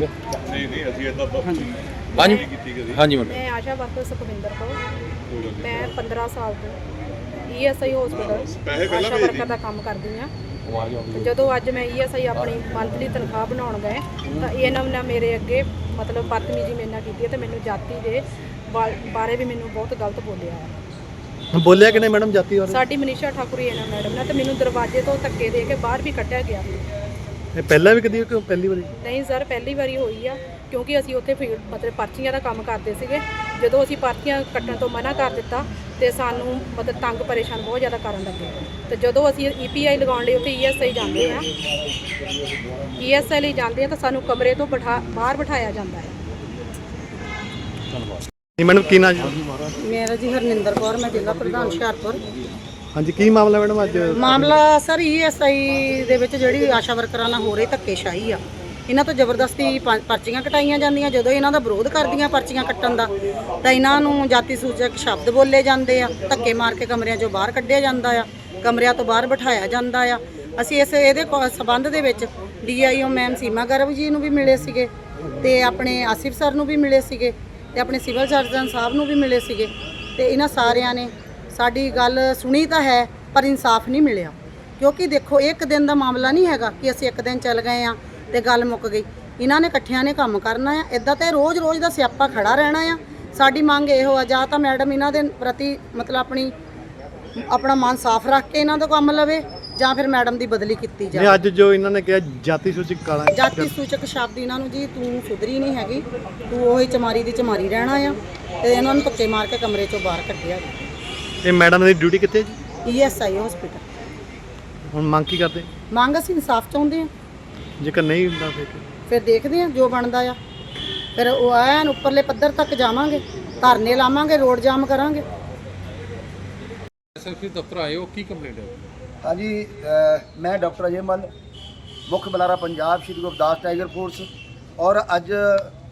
ਹੈ ਨਹੀਂ ਨਹੀਂ ਅਸੀਂ ਇਦਾਂ ਹਾਂਜੀ। ਨਹੀਂ ਕੀਤੀ ਕਦੀ। ਹਾਂਜੀ ਮੈਡਮ ਮੈਂ ਆਸ਼ਾ ਵਰਕਰ ਸੁਖਵਿੰਦਰ ਨਹੀਂ। ਮੈਂ 15 ਸਾਲ ਤੋਂ ਈਐਸਆਈ ਹਸਪੀਟਲ ਪੈਸੇ ਪਹਿਲਾਂ ਆਸ਼ਾ ਵਰਕਰ ਦਾ ਕੰਮ ਕਰਦੀ ਤੇ ਜਦੋਂ ਅੱਜ ਮੈਂ ਈਐਸਆਈ ਆਪਣੀ ਮੰਥਲੀ ਤਨਖਾਹ ਬਣਾਉਣ ਗਏ ਤਾਂ ਇਹਨਾਂ ਨੇ ਮੇਰੇ ਅੱਗੇ ਮਤਲਬ ਬਦਤਮੀਜ਼ੀ ਮੇਰੇ ਨਾਲ ਕੀਤੀ ਤੇ ਮੈਨੂੰ ਜਾਤੀ ਦੇ ਬਾਰੇ ਵੀ ਮੈਨੂੰ ਬਹੁਤ ਗਲਤ ਬੋਲਿਆ ਹੈ। ਬੋਲਿਆ ਕਿ ਨਹੀਂ ਮੈਡਮ ਜਾਤੀ ਬਾਰੇ? ਸਾਡੀ ਮਨੀਸ਼ਾ ਠਾਕੁਰ ਇਹਨਾਂ ਮੈਡਮ ਨੇ ਤੇ ਮੈਨੂੰ ਦਰਵਾਜ਼ੇ ਤੋਂ ਧੱਕੇ ਦੇ ਕੇ ਬਾਹਰ ਵੀ ਕੱਢਿਆ ਗਿਆ। ਇਹ ਪਹਿਲਾਂ ਵੀ ਕਦੀ ਕਿ ਪਹਿਲੀ ਵਾਰੀ? ਨਹੀਂ ਸਰ ਪਹਿਲੀ ਵਾਰੀ ਹੋਈ ਆ ਕਿਉਂਕਿ ਅਸੀਂ ਉੱਥੇ ਫੀਲਡ ਮਤਲਬ ਪਰਚੀਆਂ ਦਾ ਕੰਮ ਕਰਦੇ ਸੀਗੇ। ਜਦੋਂ ਅਸੀਂ ਪਰਚੀਆਂ ਕੱਟਣ ਤੋਂ ਮਨਾ ਕਰ ਦਿੱਤਾ ਤੇ ਸਾਨੂੰ ਮਤਲਬ ਤੰਗ ਪਰੇਸ਼ਾਨ ਬਹੁਤ ਜ਼ਿਆਦਾ ਕਰਨ ਲੱਗੇ। ਤੇ ਜਦੋਂ ਅਸੀਂ ਈਪੀਆਈ ਲਗਾਉਣ ਲਈ ਉੱਥੇ ਈਐਸਆਈ ਜਾਂਦੇ ਆ ਈਐਸਆਈ ਲਈ ਜਾਂਦੇ ਆ ਤਾਂ ਸਾਨੂੰ ਕਮਰੇ ਤੋਂ ਬਿਠਾ ਬਾਹਰ ਬਿਠਾਇਆ ਜਾਂਦਾ ਹੈ। ਮੈਡਮ ਕੀ ਜੀ? ਮੇਰਾ ਜੀ ਹਰਨਿੰਦਰ ਕੌਰ ਮੈਂ ਜ਼ਿਲ੍ਹਾ ਪ੍ਰਧਾਨ ਹੁਸ਼ਿਆਰਪੁਰ। ਹਾਂਜੀ, ਕੀ ਮਾਮਲਾ ਮੈਡਮ ਅੱਜ? ਮਾਮਲਾ ਸਰ ਈਐਸਆਈ ਦੇ ਵਿੱਚ ਜਿਹੜੀ ਆਸ਼ਾ ਵਰਕਰਾਂ ਨਾਲ ਹੋ ਰਹੀ ਧੱਕੇਸ਼ਾਹੀ ਆ। ਇਹਨਾਂ ਤੋਂ ਜ਼ਬਰਦਸਤੀ ਪੰ- ਪਰਚੀਆਂ ਕਟਾਈਆਂ ਜਾਂਦੀਆਂ। ਜਦੋਂ ਇਹਨਾਂ ਦਾ ਵਿਰੋਧ ਕਰਦੀਆਂ ਪਰਚੀਆਂ ਕੱਟਣ ਦਾ, ਤਾਂ ਇਹਨਾਂ ਨੂੰ ਜਾਤੀ ਸੂਚਕ ਸ਼ਬਦ ਬੋਲੇ ਜਾਂਦੇ ਆ। ਧੱਕੇ ਮਾਰ ਕੇ ਕਮਰਿਆਂ 'ਚੋਂ ਬਾਹਰ ਕੱਢਿਆ ਜਾਂਦਾ ਆ। ਕਮਰਿਆਂ ਤੋਂ ਬਾਹਰ ਬਿਠਾਇਆ ਜਾਂਦਾ ਆ। ਅਸੀਂ ਇਸ, ਇਹਦੇ ਕੋ- ਸੰਬੰਧ ਦੇ ਵਿੱਚ ਡੀਆਈਓ ਮੈਮ ਸੀਮਾ ਗਰਭ ਜੀ ਨੂੰ ਵੀ ਮਿਲੇ ਸੀਗੇ ਤੇ ਆਪਣੇ ਆਸਿਫ ਸਰ ਨੂੰ ਵੀ ਮਿਲੇ ਸੀਗੇ ਤੇ ਆਪਣੇ ਸਿਵਲ ਸਰਜਨ ਸਾਹਿਬ ਨੂੰ ਵੀ ਮਿਲੇ ਸੀਗੇ ਤੇ ਇਹਨਾਂ ਸਾਰਿਆਂ ਨੇ ਸਾਡੀ ਗੱਲ ਸੁਣੀ ਤਾਂ ਹੈ ਪਰ ਇਨਸਾਫ ਨਹੀਂ ਮਿਲਿਆ। ਕਿਉਂਕਿ ਦੇਖੋ ਇੱਕ ਦਿਨ ਦਾ ਮਾਮਲਾ ਨਹੀਂ ਹੈਗਾ ਕਿ ਅਸੀਂ ਇੱਕ ਦਿਨ ਚੱਲ ਗਏ ਆ ਤੇ ਗੱਲ ਮੁੱਕ ਗਈ। ਇਹਨਾਂ ਨੇ ਇਕੱਠਿਆਂ ਨੇ ਕੰਮ ਕਰਨਾ ਆ। ਇਦਾਂ ਤੇ ਰੋਜ਼-ਰੋਜ਼ ਦਾ ਸਿਆਪਾ ਖੜਾ ਰਹਿਣਾ ਆ। ਸਾਡੀ ਮੰਗ ਇਹੋ ਆ ਜਾਂ ਤਾਂ ਮੈਡਮ ਇਹਨਾਂ ਦੇ ਪ੍ਰਤੀ ਮਤਲਬ ਆਪਣੀ ਆਪਣਾ ਮਨ ਸਾਫ਼ ਰੱਖ ਕੇ ਇਹਨਾਂ ਦਾ ਕੰਮ ਲਵੇ ਜਾਂ ਫਿਰ ਮੈਡਮ ਦੀ ਬਦਲੀ ਕੀਤੀ ਨਹੀਂ ਜਾਵੇ ਅੱਜ ਜੋ ਇਹਨਾਂ ਨੇ ਕਿਹਾ ਜਾਤੀ ਸੂਚਕ ਕਾਲਾ ਜਾਤੀ ਸੂਚਕ ਸ਼ਬਦ ਇਹਨਾਂ ਨੂੰ ਜੀ ਤੂੰ ਸੁਧਰੀ ਨਹੀਂ ਹੈਗੀ। ਤੂੰ ਉਹੀ ਚਮਾਰੀ ਦੀ ਚਮਾਰੀ ਰਹਿਣਾ ਆ। ਤੇ ਇਹਨਾਂ ਨੂੰ ਧੱਕੇ ਮਾਰ ਕੇ ਕਮਰੇ ਚੋਂ ਬਾਹਰ ਕੱਢਿਆ। ਗਿਆ ਇਹ ਮੈਡਮ ਦੀ ਡਿਊਟੀ ਕਿੱਥੇ ਜੀ? ਈਐਸਆਈ ਹਸਪੀਟਲ ਹੁਣ ਮੰਗ ਕੀ ਕਰਦੇ? ਮੰਗ ਅਸੀਂ ਇਨਸਾਫ ਚਾਹੁੰਦੇ ਆ ਜੇਕਰ ਨਹੀਂ ਹੁੰਦਾ ਫਿਰ ਕੀ? ਫਿਰ ਦੇਖਦੇ ਆ ਜੋ ਬਣਦਾ ਆ। ਫਿਰ ਉਹ ਐਨ ਉੱਪਰਲੇ ਪੱਧਰ ਤੱਕ ਜਾਵਾਂਗੇ ਧਰਨੇ ਲਾਵਾਂਗੇ ਰੋਡ ਜਾਮ ਕਰਾਂਗੇ। ਐਸਐਸਪੀ ਦਫ਼ਤਰ ਆਏ ਹੋ ਕੀ ਕੰਪਲੇਂਟ ਹੈ? ਹਾਂਜੀ ਅ, ਮੈਂ ਡਾਕਟਰ ਅਜੇ ਮਲ ਮੁੱਖ ਬੁਲਾਰਾ ਪੰਜਾਬ ਸ਼੍ਰੀ ਗੁਰਦਾਸ ਟਾਈਗਰ ਫੋਰਸ। ਔਰ ਅੱਜ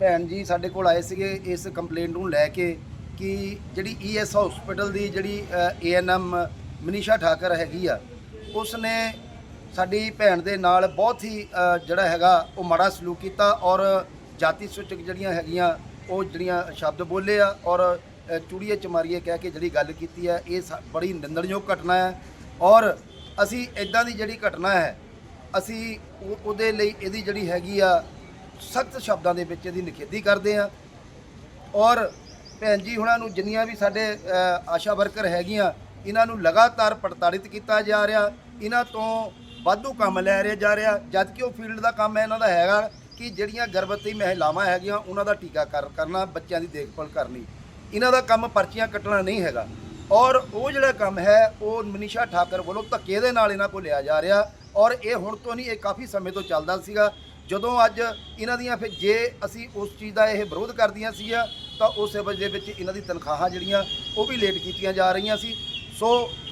ਭੈਣ ਜੀ ਸਾਡੇ ਕੋਲ ਆਏ ਸੀਗੇ ਇਸ ਕੰਪਲੇਂਟ ਨੂੰ ਲੈ ਕੇ ਕਿ ਜਿਹੜੀ ਈਐਸ ਹਸਪੀਟਲ ਦੀ ਜਿਹੜੀ ਏਐਨਐਮ ਮਨੀਸ਼ਾ ਠਾਕਰ ਹੈਗੀ ਆ ਉਸ ਨੇ ਸਾਡੀ ਭੈਣ ਦੇ ਨਾਲ ਬਹੁਤ ਹੀ ਜਿਹੜਾ ਹੈਗਾ ਉਹ ਮਾੜਾ ਸਲੂਕ ਕੀਤਾ ਔਰ ਜਾਤੀ ਸੂਚਕ ਜਿਹੜੀਆਂ ਹੈਗੀਆਂ, ਉਹ ਜਿਹੜੀਆਂ ਸ਼ਬਦ ਬੋਲੇ ਆ ਔਰ ਚੂੜੀਏ ਚਮਾਰੀਏ ਕਹਿ ਕੇ ਜਿਹੜੀ ਗੱਲ ਕੀਤੀ ਹੈ ਇਹ ਸਾ- ਬੜੀ ਨਿੰਦਣਯੋਗ ਘਟਨਾ ਹੈ ਔਰ ਅਸੀਂ ਇਦਾਂ ਦੀ ਜਿਹੜੀ ਘਟਨਾ ਹੈ, ਅਸੀਂ ਉਹਦੇ ਲਈ ਇਹਦੀ ਜਿਹੜੀ ਹੈਗੀ ਆ, ਸਖਤ ਸ਼ਬਦਾਂ ਦੇ ਵਿੱਚ ਇਹਦੀ ਨਿਖੇਧੀ ਕਰਦੇ ਆ ਔਰ ਭੈਣ ਜੀ, ਹੁਣਾਂ ਨੂੰ ਜਿੰਨੀਆਂ ਵੀ ਸਾਡੇ ਆਸ਼ਾ ਵਰਕਰ ਹੈਗੀਆਂ, ਇਹਨਾਂ ਨੂੰ ਲਗਾਤਾਰ ਪ੍ਰਤਾੜਿਤ ਕੀਤਾ ਜਾ ਰਿਹਾ। ਇਹਨਾਂ ਤੋਂ ਵਾਧੂ ਕੰਮ ਲੈ ਰਿਹਾ ਜਾ ਰਿਹਾ ਜਦ ਕਿ ਉਹ ਫੀਲਡ ਦਾ ਕੰਮ ਹੈ, ਇਹਨਾਂ ਦਾ ਹੈਗਾ ਕਿ ਜਿਹੜੀਆਂ ਗਰਭਵਤੀ ਮਹਿਲਾਵਾਂ ਹੈਗੀਆਂ, ਉਹਨਾਂ ਦਾ ਟੀਕਾਕਰਨ ਕਰਨਾ, ਬੱਚਿਆਂ ਦੀ ਦੇਖਭਾਲ ਕਰਨੀ। ਇਹਨਾਂ ਦਾ ਕੰਮ ਪਰਚੀਆਂ ਕੱਟਣਾ ਨਹੀਂ ਹੈਗਾ। ਔਰ ਉਹ ਜਿਹੜਾ ਕੰਮ ਹੈ, ਉਹ ਮਨੀਸ਼ਾ ਠਾਕਰ ਵੱਲੋਂ ਧੱਕੇ ਦੇ ਨਾਲ ਇਹਨਾਂ ਕੋਲ ਲਿਆ ਜਾ ਰਿਹਾ। ਔਰ ਇਹ ਹੁਣ ਤੋਂ ਨਹੀਂ, ਇਹ ਕਾਫੀ ਸਮੇਂ ਤੋਂ ਚੱਲਦਾ ਸੀਗਾ। ਜਦੋਂ ਅੱਜ ਇਹਨਾਂ ਦੀਆਂ ਫਿਰ ਜੇ ਅਸੀਂ ਉਸ ਚੀਜ਼ ਦਾ ਇਹ ਵਿਰੋਧ ਕਰਦੀਆਂ ਸੀਗੀਆਂ ਤਾਂ ਉਸ ਵਜ੍ਹਾ ਦੇ ਵਿੱਚ ਇਹਨਾਂ ਦੀ ਤਨਖਾਹਾਂ ਜਿਹੜੀਆਂ, ਉਹ ਵੀ ਲੇਟ ਕੀਤੀਆਂ ਜਾ ਰਹੀਆਂ ਸੀ। ਸੋ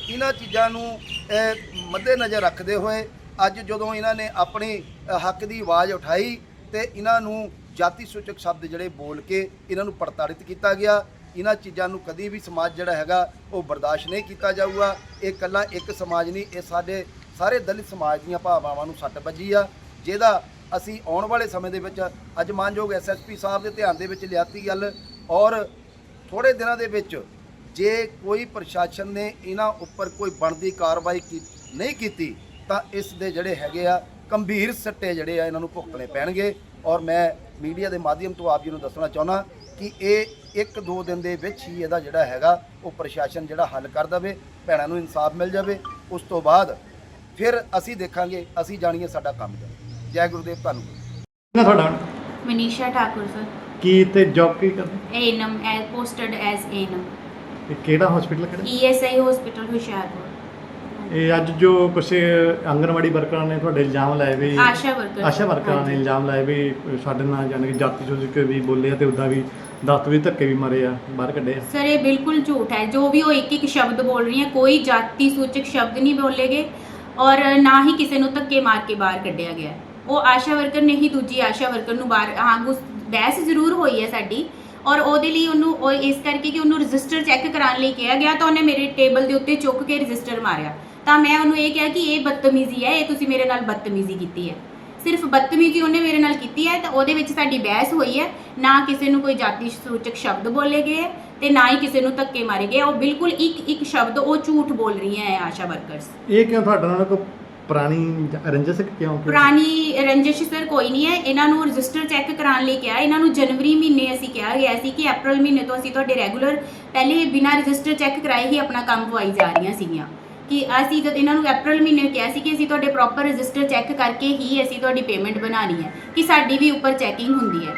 ਇਹਨਾਂ ਚੀਜ਼ਾਂ ਨੂੰ, ਇਹ ਮੱਦੇ ਨਜ਼ਰ ਰੱਖਦੇ ਹੋਏ ਅੱਜ ਜਦੋਂ ਇਹਨਾਂ ਨੇ ਆਪਣੀ ਹੱਕ ਦੀ ਆਵਾਜ਼ ਉਠਾਈ ਤੇ ਇਹਨਾਂ ਨੂੰ ਜਾਤੀ ਸੂਚਕ ਸ਼ਬਦ ਜਿਹੜੇ ਬੋਲ ਕੇ ਇਹਨਾਂ ਨੂੰ ਪ੍ਰਤਾੜਿਤ ਕੀਤਾ ਗਿਆ। ਇਹਨਾਂ ਚੀਜ਼ਾਂ ਨੂੰ ਕਦੀ ਵੀ ਸਮਾਜ ਜਿਹੜਾ ਹੈਗਾ, ਉਹ ਬਰਦਾਸ਼ਤ ਨਹੀਂ ਕੀਤਾ ਜਾਊਗਾ। ਇਹ ਇਕੱਲਾ ਇੱਕ ਸਮਾਜ ਨਹੀਂ, ਇਹ ਸਾਡੇ ਸਾਰੇ ਦਲਿਤ ਸਮਾਜ ਦੀਆਂ ਭਾਵਨਾਵਾਂ ਨੂੰ ਸੱਟ ਵੱਜੀ ਆ, ਜਿਹਦਾ ਅਸੀਂ ਆਉਣ ਵਾਲੇ ਸਮੇਂ ਦੇ ਵਿੱਚ ਅੱਜ ਮਾਨਯੋਗ ਐਸਐਸਪੀ ਸਾਹਿਬ ਦੇ ਧਿਆਨ ਦੇ ਵਿੱਚ ਲਿਆਤੀ ਗੱਲ ਔਰ ਥੋੜੇ ਦਿਨਾਂ ਦੇ ਵਿੱਚ ਜੇ ਕੋਈ ਪ੍ਰਸ਼ਾਸਨ ਨੇ ਇਹਨਾਂ ਉੱਪਰ ਕੋਈ ਬਣਦੀ ਕਾਰਵਾਈ ਕੀ- ਨਹੀਂ ਕੀਤੀ ਤਾਂ ਇਸ ਦੇ ਜਿਹੜੇ ਹੈਗੇ ਆ ਗੰਭੀਰ ਸੱਟੇ ਜਿਹੜੇ ਆ ਇਹਨਾਂ ਨੂੰ ਭੁਗਤਣੇ ਪੈਣਗੇ। ਔਰ ਮੈਂ ਮੀਡੀਆ ਦੇ ਮਾਧਿਅਮ ਤੋਂ ਆਪ ਜੀ ਨੂੰ ਦੱਸਣਾ ਚਾਹੁੰਦਾ ਕਿ ਇਹ ਇੱਕ ਦੋ ਦਿਨ ਦੇ ਵਿੱਚ ਹੀ ਇਹਦਾ ਜਿਹੜਾ ਹੈਗਾ ਉਹ ਪ੍ਰਸ਼ਾਸਨ ਜਿਹੜਾ ਹੱਲ ਕਰ ਦਵੇ ਭੈਣਾਂ ਨੂੰ ਇਨਸਾਫ ਮਿਲ ਜਾਵੇ। ਉਸ ਤੋਂ ਬਾਅਦ ਫਿਰ ਅਸੀਂ ਦੇਖਾਂਗੇ ਅਸੀਂ ਜਾਣੀਏ ਸਾਡਾ ਕੰਮ ਜੈ ਗੁਰਦੇਵ ਧੰਨਵਾਦ। ਨਾ ਤੁਹਾਡਾ ਮਨੀਸ਼ਾ ਠਾਕੁਰ ਸਰ। ਕੀ ਤੇ ਜੌਬ ਕੀ ਕਰਦੇ? ANM as posted as ANM ਇਹ ਕਿਹੜਾ ਹਸਪੀਟਲ ਕਿਹੜਾ? ESI hospital Hoshiarpur. ਇਹ ਅੱਜ ਜੋ ਕੁਝ ਆਂਗਨਵਾੜੀ ਵਰਕਰਾਂ ਨੇ ਤੁਹਾਡੇ ਇਲਜ਼ਾਮ ਲਾਏ ਵੀ ਆਸ਼ਾ ਵਰਕਰ ਆਸ਼ਾ ਵਰਕਰਾਂ ਨੇ। ਇਲਜ਼ਾਮ ਲਾਏ ਵੀ ਸਾਡੇ ਨਾਲ ਜਾਨ ਕਿ ਜਾਤੀ ਸੂਚਕ ਵੀ ਬੋਲੇ ਆ ਤੇ ਉਦਾਂ ਵੀ ਦਸਤ ਵੀ ਧੱਕੇ ਵੀ ਮਾਰੇ ਆ ਬਾਹਰ ਕੱਢੇ ਆ। ਸਰ ਇਹ ਬਿਲਕੁਲ ਝੂਠ ਹੈ। ਜੋ ਵੀ ਉਹ ਇੱਕ ਇੱਕ ਸ਼ਬਦ ਬੋਲ ਰਹੀ ਹੈ ਕੋਈ ਜਾਤੀ ਸੂਚਕ ਸ਼ਬਦ ਨਹੀਂ ਬੋਲੇਗੇ ਔਰ ਨਾ ਹੀ ਕਿਸੇ ਨੂੰ ਧੱਕੇ ਮਾਰ ਕੇ ਬਾਹਰ ਕੱਢਿਆ ਗਿਆ। ਹੈ। ਉਹ ਆਸ਼ਾ ਵਰਕਰ ਨੇ ਹੀ ਦੂਜੀ ਆਸ਼ਾ ਵਰਕਰ ਨੂੰ ਬਾਹਰ ਹਾਂ ਉਸ ਬਹਿਸ ਜ਼ਰੂਰ ਹੋਈ ਹੈ ਸਾਡੀ ਔਰ ਉਹਦੇ ਲਈ ਉਹਨੂੰ ਉਹ ਇਸ ਕਰਕੇ ਕਿ ਉਹਨੂੰ ਰਜਿਸਟਰ ਚੈੱਕ ਕਰਾਉਣ ਲਈ ਕਿਹਾ ਗਿਆ ਤਾਂ ਉਹਨੇ ਮੇਰੇ ਟੇਬਲ ਦੇ ਉੱਤੇ ਚੁੱਕ ਕੇ ਰਜਿਸਟਰ ਮਾਰਿਆ। ਤਾਂ ਮੈਂ ਉਹਨੂੰ ਇਹ ਕਿਹਾ ਕਿ ਇਹ ਬਦਤਮੀਜ਼ੀ ਹੈ, ਇਹ ਤੁਸੀਂ ਮੇਰੇ ਨਾਲ ਬਦਤਮੀਜ਼ੀ ਕੀਤੀ ਹੈ। ਸਿਰਫ ਬਦਤਮੀਜ਼ੀ ਉਹਨੇ ਮੇਰੇ ਨਾਲ ਕੀਤੀ ਹੈ ਤਾਂ ਉਹਦੇ ਵਿੱਚ ਸਾਡੀ ਬਹਿਸ ਹੋਈ ਹੈ, ਨਾ ਕਿਸੇ ਨੂੰ ਕੋਈ ਜਾਤੀ ਸੂਚਕ ਸ਼ਬਦ ਬੋਲੇ ਗਏ ਹੈ ਤੇ ਨਾ ਹੀ ਕਿਸੇ ਨੂੰ ਧੱਕੇ ਮਾਰੇ ਗਏ ਉਹ ਬਿਲਕੁਲ ਇੱਕ ਇੱਕ ਸ਼ਬਦ ਉਹ ਝੂਠ ਬੋਲ ਰਹੀਆਂ ਹੈ ਆਸ਼ਾ ਵਰਕਰਸ। ਇਹ ਕਿਉਂ ਤੁਹਾਡਾ ਨਾਲ ਕੋਈ ਪੁਰਾਣੀ ਰੰਜਸ ਕਿਉਂ? ਪੁਰਾਣੀ ਰੰਜਿਸ਼ ਸਰ ਕੋਈ ਨਹੀਂ ਹੈ। ਇਹਨਾਂ ਨੂੰ ਰਜਿਸਟਰ ਚੈੱਕ ਕਰਾਉਣ ਲਈ ਕਿਹਾ। ਇਹਨਾਂ ਨੂੰ ਜਨਵਰੀ ਮਹੀਨੇ ਅਸੀਂ ਕਿਹਾ ਗਿਆ ਸੀ ਕਿ ਅਪ੍ਰੈਲ ਮਹੀਨੇ ਤੋਂ ਅਸੀਂ ਤੁਹਾਡੇ ਰੈਗੂਲਰ ਪਹਿਲੇ ਬਿਨਾਂ ਰਜਿਸਟਰ ਚੈੱਕ ਕਰਾਏ ਹੀ ਆਪਣਾ ਕੰਮ ਪਵਾਈ ਜਾ ਰਹੀਆਂ ਸੀਗੀਆਂ। ਕਿ ਅਸੀਂ ਜਦ ਇਹਨਾਂ ਨੂੰ ਅਪ੍ਰੈਲ ਮਹੀਨੇ ਕਿਹਾ ਸੀ ਕਿ ਅਸੀਂ ਤੁਹਾਡੇ ਪ੍ਰੋਪਰ ਰਜਿਸਟਰ ਚੈੱਕ ਕਰਕੇ ਹੀ ਅਸੀਂ ਤੁਹਾਡੀ ਪੇਮੈਂਟ ਬਣਾਉਣੀ ਹੈ, ਕਿ ਸਾਡੀ ਵੀ ਉੱਪਰ ਚੈਕਿੰਗ ਹੁੰਦੀ ਹੈ।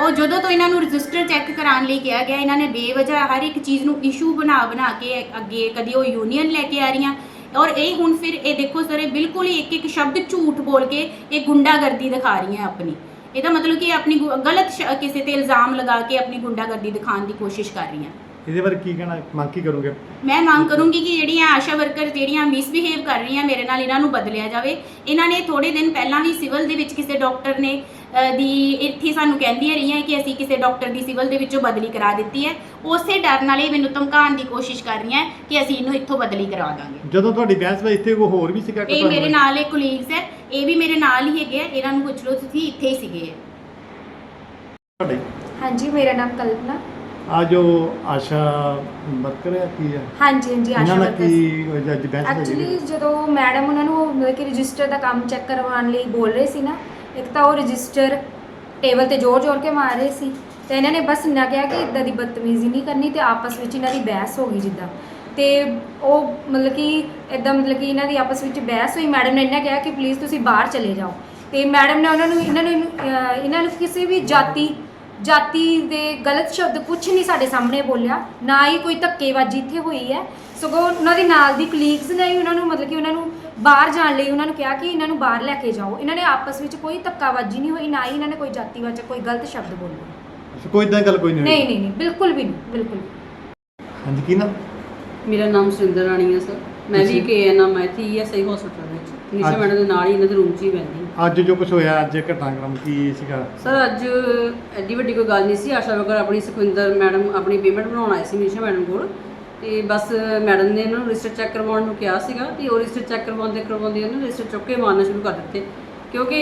ਉਹ ਜਦੋਂ ਤੋਂ ਇਹਨਾਂ ਨੂੰ ਰਜਿਸਟਰ ਚੈੱਕ ਕਰਾਉਣ ਲਈ ਕਿਹਾ ਗਿਆ, ਇਹਨਾਂ ਨੇ ਬੇਵਜ੍ਹਾ ਹਰ ਇੱਕ ਚੀਜ਼ ਨੂੰ ਇਸ਼ੂ ਬਣਾ ਬਣਾ ਕੇ ਅੱਗੇ ਕਦੀ ਉਹ ਯੂਨੀਅਨ ਲੈ ਕੇ ਆ ਰਹੀਆਂ ਔਰ ਇਹ ਹੁਣ ਫਿਰ ਇਹ ਦੇਖੋ ਸਰ ਇਹ ਬਿਲਕੁਲ ਹੀ ਇੱਕ ਇੱਕ ਸ਼ਬਦ ਝੂਠ ਬੋਲ ਕੇ ਇਹ ਗੁੰਡਾਗਰਦੀ ਦਿਖਾ ਰਹੀਆਂ ਆਪਣੀ। ਇਹਦਾ ਮਤਲਬ ਕਿ ਆਪਣੀ ਗੁ- ਗਲਤ ਸ਼- ਕਿਸੇ ਤੇ ਇਲਜ਼ਾਮ ਲਗਾ ਕੇ ਆਪਣੀ ਗੁੰਡਾਗਰਦੀ ਦਿਖਾਉਣ ਦੀ ਕੋਸ਼ਿਸ਼ ਕਰ ਰਹੀਆਂ। ਇਹਦੇ ਬਾਰੇ ਕੀ ਕਹਿਣਾ ਮੰਗ ਕੀ ਕਰੋਗੇ? ਮੈਂ ਮੰਗ ਕਰੂੰਗੀ ਕਿ ਜਿਹੜੀਆਂ ਆਸ਼ਾ ਵਰਕਰ ਜਿਹੜੀਆਂ ਮਿਸਬਿਹੇਵ ਕਰ ਰਹੀਆਂ ਮੇਰੇ ਨਾਲ ਇਹਨਾਂ ਨੂੰ ਬਦਲਿਆ ਜਾਵੇ। ਇਹਨਾਂ ਨੇ ਥੋੜੇ ਦਿਨ ਪਹਿਲਾਂ ਵੀ ਸਿਵਲ ਦੇ ਵਿੱਚ ਕਿਸੇ ਡਾਕਟਰ ਨੇ ਦੀ ਇੱਥੇ ਸਾਨੂੰ ਕਹਿੰਦੀਆਂ ਰਹੀਆਂ ਕਿ ਅਸੀਂ ਕਿਸੇ ਡਾਕਟਰ ਦੀ ਸਿਵਲ ਦੇ ਵਿੱਚੋਂ ਬਦਲੀ ਕਰਾ ਦਿੱਤੀ ਹੈ। ਉਸੇ ਡਰ ਨਾਲ ਇਹ ਮੈਨੂੰ ਧਮਕਾਉਣ ਦੀ ਕੋਸ਼ਿਸ਼ ਕਰ ਰਹੀਆਂ ਕਿ ਅਸੀਂ ਇਹਨੂੰ ਇੱਥੋਂ ਬਦਲੀ ਕਰਾ ਦਾਂਗੇ। ਜਦੋਂ ਤੁਹਾਡੀ ਬਹਿਸ ਵਿੱਚ ਇੱਥੇ ਕੋਈ ਹੋਰ ਵੀ ਸੀਗਾ ਕਿ ਇਹ ਮੇਰੇ ਨਾਲ ਇਹ ਕੁਲੀਗਸ ਹੈ। ਇਹ ਵੀ ਮੇਰੇ ਨਾਲ ਹੀ ਹੈਗੇ ਆ। ਇਹਨਾਂ ਨੂੰ ਪੁੱਛ ਲਓ ਤੁਸੀਂ ਇੱਥੇ ਹੀ ਸੀਗੇ। ਤੁਹਾਡੇ? ਹਾਂਜੀ ਮੇਰਾ ਨਾਮ ਕਲਪਨਾ। ਆ ਜੋ ਆਸ਼ਾ ਵਰਕਰ ਹੈ ਕੀ ਹੈ? ਹਾਂਜੀ ਹਾਂਜੀ ਆਸ਼ਾ ਵਰਕਰ ਐਕਚੁਅਲੀ ਜਦੋਂ ਮੈਡਮ ਉਹਨਾਂ ਨੂੰ ਮਤਲਬ ਕਿ ਰਜਿਸਟਰ ਦਾ ਕੰਮ ਚੈੱਕ ਕਰਵਾਉਣ ਲਈ ਬੋਲ ਰਹੇ ਸੀ ਨਾ ਇੱਕ ਤਾਂ ਉਹ ਰਜਿਸਟਰ ਟੇਬਲ ਤੇ ਜ਼ੋਰ-ਜ਼ੋਰ ਕੇ ਮਾਰ ਰਹੇ ਸੀ ਤੇ ਇਹਨਾਂ ਨੇ ਬਸ ਇੰਨਾ ਕਿਹਾ ਕਿ ਇਦਾਂ ਦੀ ਬਦਤਮੀਜ਼ੀ ਨਹੀਂ ਕਰਨੀ ਤੇ ਆਪਸ ਵਿੱਚ ਇਹਨਾਂ ਦੀ ਬਹਿਸ ਹੋ ਗਈ ਜਿੱਦਾਂ। ਤੇ ਉਹ ਮਤਲਬ ਕਿ ਇਦਾਂ ਮਤਲਬ ਕਿ ਇਹਨਾਂ ਦੀ ਆਪਸ ਵਿੱਚ ਬਹਿਸ ਹੋਈ। ਮੈਡਮ ਨੇ ਇਹਨਾਂ ਕਿਹਾ ਕਿ ਪਲੀਜ਼ ਤੁਸੀਂ ਬਾਹਰ ਚਲੇ ਜਾਓ। ਤੇ ਮੈਡਮ ਨੇ ਉਹਨਾਂ ਨੂੰ ਇਹਨਾਂ ਨੂੰ ਅਹ, ਇਹਨਾਂ ਨੂੰ ਕਿਸੇ ਵੀ ਜਾਤੀ ਜਾਤੀ ਦੇ ਗਲਤ ਸ਼ਬਦ ਕੁਝ ਨਹੀਂ ਸਾਡੇ ਸਾਹਮਣੇ ਬੋਲਿਆ ਨਾ ਹੀ ਕੋਈ ਧੱਕੇਬਾਜ਼ੀ ਇੱਥੇ ਹੋਈ ਹੈ। ਸਗੋਂ ਉਹਨਾਂ ਦੇ ਨਾਲ ਦੀ ਕਲੀਗਸ ਨੇ ਹੀ ਉਹਨਾਂ ਨੂੰ ਮਤਲਬ ਕਿ ਉਹਨਾਂ ਨੂੰ ਬਾਹਰ ਜਾਣ ਲਈ ਉਹਨਾਂ ਨੂੰ ਕਿਹਾ ਕਿ ਇਹਨਾਂ ਨੂੰ ਬਾਹਰ ਲੈ ਕੇ ਜਾਓ। ਇਹਨਾਂ ਨੇ ਆਪਸ ਵਿੱਚ ਕੋਈ ਧੱਕਾਬਾਜ਼ੀ ਨਹੀਂ ਹੋਈ ਨਾ ਹੀ ਇਹਨਾਂ ਨੇ ਕੋਈ ਜਾਤੀਵਾਚਕ ਕੋਈ ਗਲਤ ਸ਼ਬਦ ਬੋਲੇ ਕੋਈ ਇਦਾਂ ਗੱਲ ਕੋਈ ਨਹੀਂ ਹੋਈ? ਨਹੀਂ ਨਹੀਂ ਨਹੀਂ ਬਿਲਕੁਲ ਵੀ ਨਹੀਂ ਬਿਲਕੁਲ ਵੀ। ਹਾਂਜੀ ਕੀ ਨਾ ਮੇਰਾ ਨਾਮ ਸੁਰਿੰਦਰ ਰਾਣੀ ਹੈ ਸਰ। ਮੈਂ ਵੀ ਕੇਐਨਐਮ ਇੱਥੇ ਈਐਸਆਈ ਹਸਪਤਾਲ ਵਿੱਚ। ਨਿਸ਼ਾ। ਮੈਡਮ ਦੇ ਨਾਲ ਹੀ ਇਹਨਾਂ ਦੇ ਰੂਮ 'ਚ ਹੀ ਬੈਠੀ। ਅੱਜ ਜੋ ਕੁਝ ਹੋਇਆ ਅੱਜ ਘਟਨਾਕ੍ਰਮ ਕੀ ਸੀਗਾ? ਸਰ ਅੱਜ ਐਡੀ ਵੱਡੀ ਕੋਈ ਗੱਲ ਨਹੀਂ ਸੀ। ਆਸ਼ਾ ਵਰਕਰ ਆਪਣੀ ਸੁਖਵਿੰਦਰ ਮੈਡਮ ਆਪਣੀ ਪੇਮੈਂਟ ਬਣਾਉਣ ਆਏ ਸੀ ਨਿਸ਼ਾ ਮੈਡਮ ਕੋਲ। ਤੇ ਬਸ ਮੈਡਮ ਨੇ ਇਹਨਾਂ ਨੂੰ ਰਜਿਸਟਰ ਚੈੱਕ ਕਰਵਾਉਣ ਨੂੰ ਕਿਹਾ ਸੀਗਾ ਤੇ ਉਹ ਰਜਿਸਟਰ ਚੈੱਕ ਕਰਵਾਉਂਦੇ ਕਰਵਾਉਂਦੇ ਇਹਨਾਂ ਨੇ ਰਜਿਸਟਰ ਚੁੱਕ ਕੇ ਮਾਰਨਾ ਸ਼ੁਰੂ ਕਰ ਦਿੱਤੇ। ਕਿਉਂਕਿ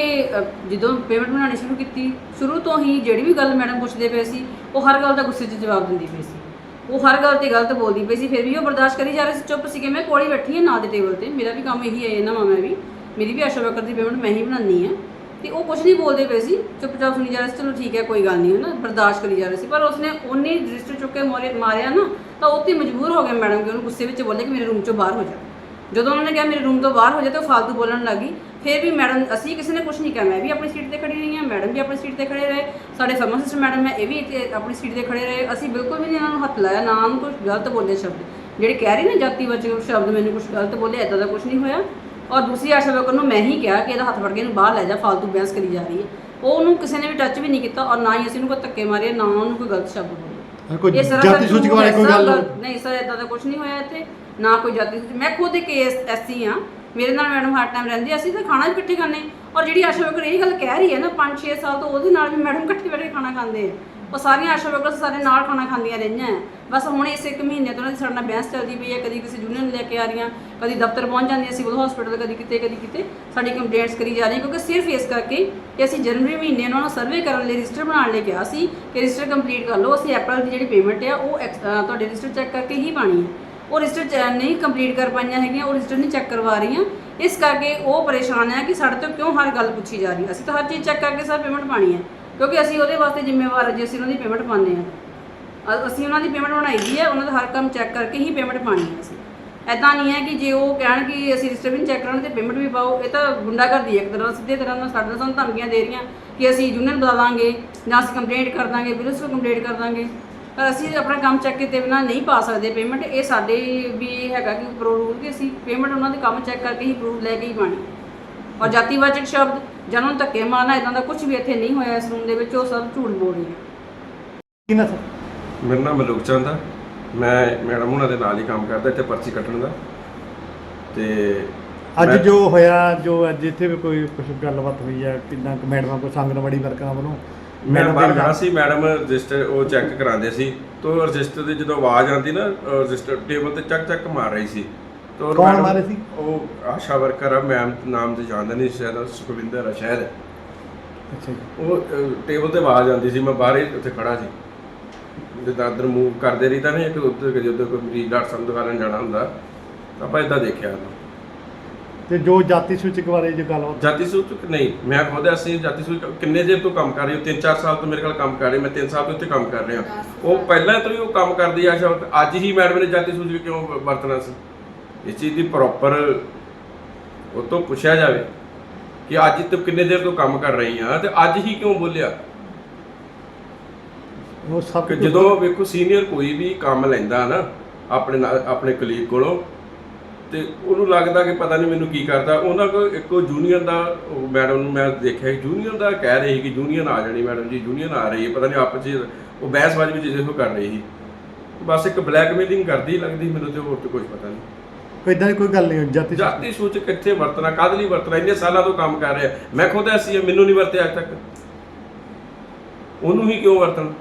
ਜਦੋਂ ਪੇਮੈਂਟ ਬਣਾਉਣੀ ਸ਼ੁਰੂ ਕੀਤੀ ਸ਼ੁਰੂ ਤੋਂ ਹੀ ਜਿਹੜੀ ਵੀ ਗੱਲ ਮੈਡਮ ਪੁੱਛਦੇ ਪਏ ਸੀ ਉਹ ਹਰ ਗੱਲ ਦਾ ਗੁੱਸੇ 'ਚ ਜਵਾਬ ਦਿੰਦੀ ਪਈ ਸੀ। ਉਹ ਹਰ ਗੱਲ ਤੇ ਗਲਤ ਬੋਲਦੀ ਪਈ ਸੀ, ਫਿਰ ਵੀ ਉਹ ਬਰਦਾਸ਼ਤ ਕਰੀ ਜਾ ਰਹੀ ਸੀ, ਚੁੱਪ ਸੀਗੇ। ਮੈਂ ਕੋਲ ਹੀ ਬੈਠੀ ਹਾਂ ਨਾਲ ਦੇ ਟੇਬਲ ਤੇ। ਮੇਰਾ ਵੀ ਕੰਮ ਇਹੀ ਹੈ ਇਹਨਾਂ ਮਾਂ ਮੈਂ ਵੀ। ਮੇਰੀ ਵੀ ਆਸ਼ਾ ਵਰਕਰ ਦੀ ਪੇਮੈਂਟ ਮੈਂ ਹੀ ਬਣਾਉਣੀ ਹੈ। ਤੇ ਉਹ ਕੁਝ ਨਹੀਂ ਬੋਲਦੇ ਪਏ ਸੀ। ਚੁੱਪਚਾਪ ਸੁਣੀ ਜਾ ਰਹੇ ਸੀ, ਚਲੋ ਠੀਕ ਹੈ, ਕੋਈ ਗੱਲ ਨਹੀਂ ਹੈ ਨਾ ਬਰਦਾਸ਼ਤ ਕਰੀ ਜਾ ਰਹੇ ਸੀ। ਪਰ ਉਸਨੇ, ਉਹਨੇ ਰਜਿਸਟਰ ਚੁੱਕ ਕੇ ਮਾਰਿਆ ਨਾ, ਤਾਂ ਉੱਥੇ ਮਜਬੂਰ ਹੋ ਗਿਆ ਮੈਡਮ ਕਿ ਉਹਨੂੰ ਗੁੱਸੇ ਵਿੱਚ ਬੋਲੇ ਕਿ ਮੇਰੇ ਰੂਮ ਚੋਂ ਬਾਹਰ ਹੋ ਜਾ। ਜਦੋਂ ਉਹਨਾਂ ਨੇ ਕਿਹਾ ਮੇਰੇ ਰੂਮ ਤੋਂ ਬਾਹਰ ਹੋ ਜਾ ਤਾਂ ਉਹ ਫालतू ਬੋਲਣ ਲੱਗੀ ਫਿਰ ਵੀ ਮੈਡਮ ਅਸੀਂ ਕਿਸੇ ਨੇ ਕੁਝ ਨਹੀਂ ਕਿਹਾ ਮੈਂ ਵੀ ਆਪਣੀ ਸੀਟ ਤੇ ਖੜੀ ਰਹੀ ਹਾਂ ਮੈਡਮ ਵੀ ਆਪਣੀ ਸੀਟ ਤੇ ਖੜੇ ਰਹੇ ਸਾਡੇ ਫਾਰਮਾਸਿਸਟ ਮੈਡਮ ਹੈ ਇਹ ਵੀ ਇੱਥੇ ਆਪਣੀ ਸੀਟ ਤੇ ਖੜੇ ਰਹੇ ਅਸੀਂ ਬਿਲਕੁਲ ਵੀ ਇਹਨਾਂ ਨੂੰ ਹੱਥ ਲਾਇਆ ਨਾ ਉਹਨਾਂ ਕੁਝ ਗਲਤ ਬੋਲੇ ਸ਼ਬਦ। ਜਿਹੜੇ ਕਹਿ ਰਹੀ ਨਾ ਜਾਤੀ ਜਾਤੀਵਾਚਕ ਸ਼ਬਦ ਮੈਨੂੰ ਕੁਝ ਗਲਤ ਬੋਲੇ ਐਦਾਂ ਦਾ ਕੁਝ ਨਹੀਂ ਹੋਇਆ। ਔਰ ਦੂਸਰੀ ਆਸ਼ਾ ਵਰਕਰ ਨੂੰ ਮੈਂ ਹੀ ਕਿਹਾ ਕਿ ਇਹਦਾ ਹੱਥ ਫੜ ਕੇ ਇਹਨੂੰ ਬਾਹਰ ਲੈ ਜਾ ਫਾਲਤੂ ਬਹਿਸ ਕਰੀ ਜਾ ਰਹੀ ਹੈ। ਉਹ ਉਹਨੂੰ ਕਿਸੇ ਨੇ ਵੀ ਟੱਚ ਵੀ ਨਹੀਂ ਕੀਤਾ ਔਰ ਨਾ ਹੀ ਅਸੀਂ ਉਹਨੂੰ ਕੋਈ ਧੱਕੇ ਮਾਰੇ ਨਾ ਉਹਨੂੰ ਕੋਈ ਗਲਤ ਸ਼ਬਦ ਬੋਲੇ। ਕੋਈ ਜਾਤੀ ਸੂਚਕ ਬਾਰੇ ਕੋਈ ਗੱਲ ਨਹੀਂ ਸਰ ਇਦਾਂ ਦਾ ਕੁਝ ਨਹੀਂ ਹੋਇਆ ਇੱਥੇ। ਨਾ ਕੋਈ ਜਾਤੀ ਸੂਚਕ ਮੈਂ ਖੁਦ ਇੱਕ ਐਸਸੀ ਆ ਮੇਰੇ ਨਾਲ ਮੈਡਮ ਹਰ ਟਾਈਮ ਰਹਿੰਦੀ ਅਸੀਂ ਤਾਂ ਖਾਣਾ ਵੀ ਇਕੱਠੇ ਖਾਂਦੇ ਔਰ ਜਿਹੜੀ ਆਸ਼ਾ ਵਰਕਰ ਇਹ ਗੱਲ ਕਹਿ ਰਹੀ ਹੈ ਨਾ 5-6 ਸਾਲ ਤੋਂ ਉਹਦੇ ਨਾਲ ਵੀ ਮੈਡਮ ਇਕੱਠੇ ਬੈਠ ਕੇ ਖਾਣਾ ਖਾਂਦੇ ਆ। ਉਹ ਸਾਰੀਆਂ ਆਸ਼ਾ ਵਰਕਰ ਸਾਰੇ ਨਾਲ ਖਾਣਾ ਖਾਂਦੀਆਂ ਰਹੀਆਂ ਹੈ। ਬਸ ਹੁਣ ਇਸ ਇੱਕ ਮਹੀਨੇ ਤੋਂ ਉਹਨਾਂ ਦੀ ਸਾਡੇ ਨਾਲ ਬਹਿਸ ਚੱਲਦੀ ਪਈ ਹੈ ਕਦੀ ਕਿਸੇ ਯੂਨੀਅਨ ਲੈ ਕੇ ਆ ਰਹੀਆਂ, ਕਦੀ ਦਫ਼ਤਰ ਪਹੁੰਚ ਜਾਂਦੀਆਂ ਸਿਵਲ ਹਸਪੀਟਲ ਕਦੀ ਕਿਤੇ ਕਦੀ ਕਿਤੇ ਸਾਡੀ ਕੰਪਲੇਂਟਸ ਕਰੀ ਜਾ ਰਹੀਆਂ ਕਿਉਂਕਿ ਸਿਰਫ ਇਸ ਕਰਕੇ ਕਿ ਅਸੀਂ ਜਨਵਰੀ ਮਹੀਨੇ ਉਹਨਾਂ ਨੂੰ ਸਰਵੇ ਕਰਨ ਲਈ ਰਜਿਸਟਰ ਬਣਾਉਣ ਲਈ ਕਿਹਾ ਸੀ ਕਿ ਰਜਿਸਟਰ ਕੰਪਲੀਟ ਕਰ ਲਓ। ਅਸੀਂ ਅਪ੍ਰੈਲ ਦੀ ਜਿਹੜੀ ਪੇਮੈਂਟ ਆ, ਉਹ ex- ਤੁਹਾਡੇ ਰਜਿਸਟਰ ਚੈੱਕ ਕਰਕੇ ਹੀ ਪਾਣੀ ਹੈ ਉਹ ਰਜਿਸਟਰ ਨਹੀਂ ਕੰਪਲੀਟ ਕਰ ਪਾਈਆਂ ਹੈਗੀਆਂ, ਉਹ ਰਜਿਸਟਰ ਨਹੀਂ ਚੈੱਕ ਕਰਵਾ ਰਹੀਆਂ। ਇਸ ਕਰਕੇ ਉਹ ਪਰੇਸ਼ਾਨ ਆ ਕਿ ਸਾਡੇ ਤੋਂ ਕਿਉਂ ਹਰ ਗੱਲ ਪੁੱਛੀ ਜਾ ਰਹੀ ਹੈ। ਅਸੀਂ ਤਾਂ ਹਰ ਚੀਜ਼ ਚੈੱਕ ਕਰਕੇ ਸਰ ਪੇਮੈਂਟ ਪਾਣੀ ਹੈ, ਕਿਉਂਕਿ ਅਸੀਂ ਉਹਦੇ ਵਾਸਤੇ ਜ਼ਿੰਮੇਵਾਰ ਹਾਂ, ਜੇ ਅਸੀਂ ਉਹਨਾਂ ਦੀ ਪੇਮੈਂਟ ਪਾਉਂਦੇ ਹਾਂ। ਅ- ਅਸੀਂ ਉਹਨਾਂ ਦੀ ਪੇਮੈਂਟ ਬਣਾਈ ਦੀ ਹੈ, ਉਹਨਾਂ ਦਾ ਹਰ ਕੰਮ ਚੈੱਕ ਕਰਕੇ ਹੀ ਪੇਮੈਂਟ ਪਾਣੀ ਹੈ ਅਸੀਂ। ਐਦਾਂ ਨਹੀਂ ਹੈ ਕਿ ਜੇ ਉਹ ਕਹਿਣ ਕਿ ਅਸੀਂ ਰਜਿਸਟਰ ਵੀ ਨਹੀਂ ਚੈੱਕ ਕਰਾਉਣਾ, ਤੇ ਪੇਮੈਂਟ ਵੀ ਪਾਓ, ਇਹ ਤਾਂ ਗੁੰਡਾਗਰਦੀ ਹੈ ਇੱਕ ਤਰ੍ਹਾਂ ਨਾਲ, ਸਿੱਧੇ ਤਰ੍ਹਾਂ ਨਾਲ ਸਾਡੇ ਨਾਲ ਸਾਨੂੰ ਧਮਕੀਆਂ ਦੇ ਰਹੀਆਂ ਕਿ ਅਸੀਂ ਯੂਨੀਅਨ ਬਦਲਾਂਗੇ ਜਾਂ ਅਸੀਂ ਕੰਪਲੇਂਟ ਕਰ ਦਾਂਗੇ ਪੁਲਿਸ ਨੂੰ ਕੰਪਲੇਂਟ ਕਰ ਦਾਂਗੇ। ਪਰ ਅਸੀਂ ਆਪਣਾ ਕੰਮ ਚੈੱਕ ਕੀਤੇ ਬਿਨਾਂ ਨਹੀਂ ਪਾ ਸਕਦੇ ਪੇਮੈਂਟ ਇਹ ਸਾਡੇ ਵੀ ਹੈਗਾ ਕਿ ਉੱਪਰੋਂ ਰੂਲ ਕਿ ਅਸੀਂ ਪੇਮੈਂਟ ਉਹਨਾਂ ਦੇ ਕੰਮ ਚੈੱਕ ਕਰਕੇ ਹੀ ਪ੍ਰੂਫ ਲੈ ਕੇ ਹੀ ਪਾਣੀ ਔਰ ਜਾਤੀਵਾਚਕ ਸ਼ਬਦ ਜਾਂ ਉਹਨੂੰ ਧੱਕੇ ਮਾਰਨਾ ਇਦਾਂ ਦਾ ਕੁਝ ਵੀ ਇੱਥੇ ਨਹੀਂ ਹੋਇਆ ਇਸ ਰੂਮ ਦੇ ਵਿੱਚ ਉਹ ਸਭ ਝੂਠ ਬੋਲ ਰਹੀ ਹੈ ਕੀ ਨਾ ਸਰ ਮੇਰਾ ਨਾਮ ਮਲੂਕ ਚੰਦ ਆ। ਮੈਂ ਮੈਡਮ ਉਹਨਾਂ ਦੇ ਨਾਲ ਹੀ ਕੰਮ ਕਰਦਾ ਇੱਥੇ ਪਰਚੀ ਕੱਟਣ ਦਾ। ਤੇ ਅੱਜ ਮੈਂ- ਜੋ ਹੋਇਆ ਜੋ ਅੱਜ ਇੱਥੇ ਵੀ ਕੋਈ ਕੁਝ ਗੱਲਬਾਤ ਹੋਈ ਹੈ ਕਿੰਨਾ ਕੁ ਮੈਡਮਾਂ ਕੋਈ ਸੰਗਨਵਾੜੀ ਵਰਕਰਾਂ ਵੱਲੋਂ ਮੈਂ ਬਾਹਰ ਖੜਾ ਸੀ ਮੈਡਮ ਰਜਿਸਟਰ ਉਹ ਚੈੱਕ ਕਰਾਉਂਦੇ ਸੀ। ਤੋਂ ਰਜਿਸਟਰ ਦੀ ਜਦੋਂ ਆਵਾਜ਼ ਆਉਂਦੀ ਨਾ ਰਜਿਸਟਰ ਟੇਬਲ ਤੇ ਚੱਕ ਚੱਕ ਮਾਰ ਰਹੀ ਸੀ। ਤੋਂ ਕੌਣ ਮੈਡਮ- ਮਾਰੇ ਸੀ? ਉਹ ਆਸ਼ਾ ਵਰਕਰ ਆ ਮੈਮ ਨਾਮ ਤੇ ਜਾਣਦਾ ਨਹੀਂ ਸ਼ਾਇਦ ਸੁਖਵਿੰਦਰ ਆ ਸ਼ਾਇਦ। ਅੱਛਾ ਜੀ। ਉਹ ਟੇਬਲ ਤੇ ਆਵਾਜ਼ ਆਉਂਦੀ ਸੀ ਮੈਂ ਬਾਹਰ ਹੀ ਉੱਥੇ ਖੜਾ ਸੀ। ਜਿੱਦਾਂ ਅੰਦਰ ਮੂਵ ਕਰਦੇ ਰਹੀਦਾ ਨੇ ਇੱਕ ਉੱਧਰ ਉੱਧਰ ਕੋਈ ਮਰੀਜ਼ ਡਾਕਟਰ ਸਾਹਿਬ ਦਿਖਾਉਣ ਜਾਣਾ ਹੁੰਦਾ ਤਾਂ ਆਪਾਂ ਇਦਾਂ ਦੇਖਿਆ। ਉਹਨੂੰ ਤੇ ਜੋ ਜਾਤੀ ਸੂਚਕ ਬਾਰੇ ਜੋ ਗੱਲਬਾਤ ਜਾਤੀ ਸੂਚਕ ਨਹੀਂ ਮੈਂ ਖੁਦ ਅਸੀਂ ਜਾਤੀ ਸੂਚਕ ਕਿੰਨੇ ਚਿਰ ਤੋਂ ਕੰਮ ਕਰ ਰਹੀ ਹਾਂ? 3-4 ਸਾਲ ਤੋਂ ਮੇਰੇ ਕੋਲ ਕੰਮ ਕਰ ਰਹੀ ਮੈਂ 3 ਸਾਲ ਤੋਂ ਇੱਥੇ ਕੰਮ ਕਰ ਰਿਹਾ। ਉਹ ਪਹਿਲਾਂ ਤੋਂ ਹੀ ਉਹ ਕੰਮ ਕਰਦੀ ਆ ਸ਼ਾਇਦ ਅੱਜ ਹੀ ਮੈਡਮ ਨੇ ਜਾਤੀ ਸੂਚਕ ਕਿਉਂ ਵਰਤਣਾ ਸੀ? ਇਸ ਚੀਜ਼ ਦੀ ਪ੍ਰੋਪਰ ਉਹ ਤੋਂ ਪੁੱਛਿਆ ਜਾਵੇ ਕਿ ਅੱਜ ਤੂੰ ਕਿੰਨੇ ਦੇਰ ਤੋਂ ਕੰਮ ਕਰ ਰਹੀ ਆ ਤੇ ਅੱਜ ਹੀ ਕਿਉਂ ਬੋਲਿਆ? ਉਹ ਸਭ ਜਦੋਂ ਵੇਖੋ ਸੀਨੀਅਰ ਕੋਈ ਵੀ ਕੰਮ ਲੈਂਦਾ ਨਾ ਆਪਣੇ ਨਾਲ ਆਪਣੇ ਕਲੀਗ ਕੋਲੋਂ ਤੇ ਉਹਨੂੰ ਲੱਗਦਾ ਕਿ ਪਤਾ ਨਹੀਂ ਮੈਨੂੰ ਕੀ ਕਰਦਾ। ਉਹਨਾਂ ਕੋਲ ਇੱਕੋ ਜੂਨੀਅਰ ਦਾ ਮੈਡਮ ਨੂੰ ਮੈਂ ਦੇਖਿਆ ਜੂਨੀਅਰ ਦਾ ਕਹਿ ਰਹੀ ਕਿ ਜੂਨੀਅਰ ਆ ਜਾਣੀ ਮੈਡਮ ਜੀ ਜੂਨੀਅਰ ਆ ਰਹੀ ਹੈ। ਪਤਾ ਨਹੀਂ ਆਪਸ ਚ ਉਹ ਬਹਿਸਬਾਜ਼ੀ ਵਿੱਚ ਜਿਹੋ ਕਰ ਰਹੀ ਸੀ। ਬਸ ਇੱਕ ਬਲੈਕਮੇਲਿੰਗ ਕਰਦੀ ਲੱਗਦੀ ਮੈਨੂੰ ਤੇ ਹੋਰ ਤੇ ਕੁਝ ਪਤਾ ਨਹੀਂ। ਕੋਈ ਇਦਾਂ ਦੀ ਕੋਈ ਗੱਲ ਨਹੀਂ ਜਾਤੀ ਜਾਤੀ ਸੂਚਕ ਕਿੱਥੇ ਵਰਤਣਾ ਕਦ ਲਈ ਵਰਤਣਾ? ਇੰਨੇ ਸਾਲਾਂ ਤੋਂ ਕੰਮ ਕਰ ਰਿਹਾ। ਮੈਂ ਖੁਦ ਐਸੀ ਹਾਂ ਮੈਨੂੰ ਨਹੀਂ ਵਰਤਿਆ ਅੱਜ ਤੱਕ। ਉਹਨੂੰ ਹੀ ਕਿਉਂ ਵਰਤਣਾ?